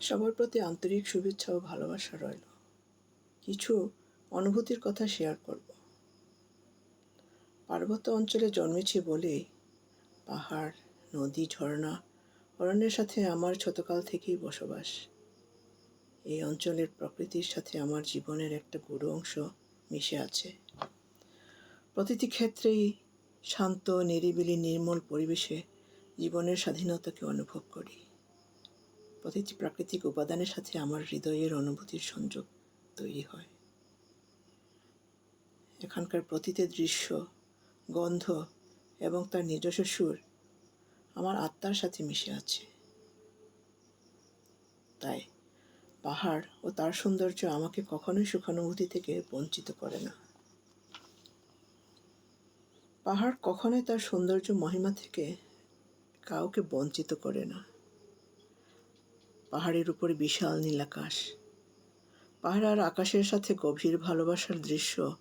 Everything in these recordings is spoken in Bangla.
সবার প্রতি আন্তরিক শুভেচ্ছা ও ভালোবাসা রইল। কিছু অনুভূতির কথা শেয়ার করব। পার্বত্য অঞ্চলে জন্মেছি বলেই পাহাড়, নদী, ঝর্ণা অরণ্যের সাথে আমার ছোটকাল থেকেই বসবাস। এই অঞ্চলের প্রকৃতির সাথে আমার জীবনের একটা গুরু অংশ মিশে আছে। প্রতিটি ক্ষেত্রেই শান্ত, নিরিবিলি, নির্মল পরিবেশে জীবনের স্বাধীনতাকে অনুভব করি। প্রতিটি প্রাকৃতিক উপাদানের সাথে আমার হৃদয়ের অনুভূতির সংযোগ তৈরি হয়। এখানকার প্রতিটি দৃশ্য, গন্ধ এবং তার নিজস্ব সুর আমার আত্মার সাথে মিশে আছে। তাই পাহাড় ও তার সৌন্দর্য আমাকে কখনোই সুখানুভূতি থেকে বঞ্চিত করে না। পাহাড় কখনোই তার সৌন্দর্য মহিমা থেকে কাউকে বঞ্চিত করে না। পাহাড়ের উপরে বিশাল নীল আকাশ। পাহাড় আর আকাশের সাথে গভীর ভালোবাসার দৃশ্য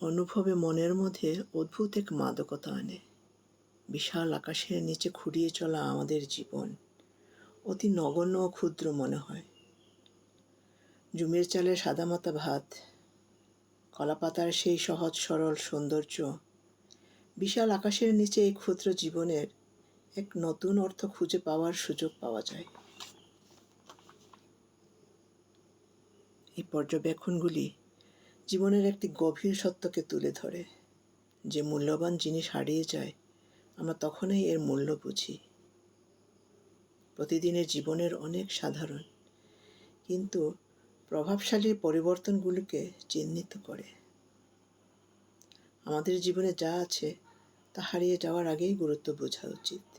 অনুভবে মনের মধ্যে অদ্ভুত এক মাদকতা আনে। বিশাল আকাশের নিচে খুঁড়িয়ে চলা আমাদের জীবন অতি নগণ্য ও ক্ষুদ্র মনে হয়। জুমের চালে সাদামাতা ভাত, কলাপাতার সেই সহজ সরল সৌন্দর্য, বিশাল আকাশের নিচে এই ক্ষুদ্র জীবনের এক নতুন অর্থ খুঁজে পাওয়ার সুযোগ পাওয়া যায়। এই পর্যবেক্ষণগুলি জীবনের একটি গভীর সত্যকে তুলে ধরে। যে মূল্যবান জিনিস হারিয়ে যায়, আমরা তখনই এর মূল্য বুঝি। প্রতিদিনের জীবনের অনেক সাধারণ কিন্তু প্রভাবশালী পরিবর্তনগুলোকে চিহ্নিত করে। আমাদের জীবনে যা আছে, তা হারিয়ে যাওয়ার আগেই গুরুত্ব বোঝা উচিত।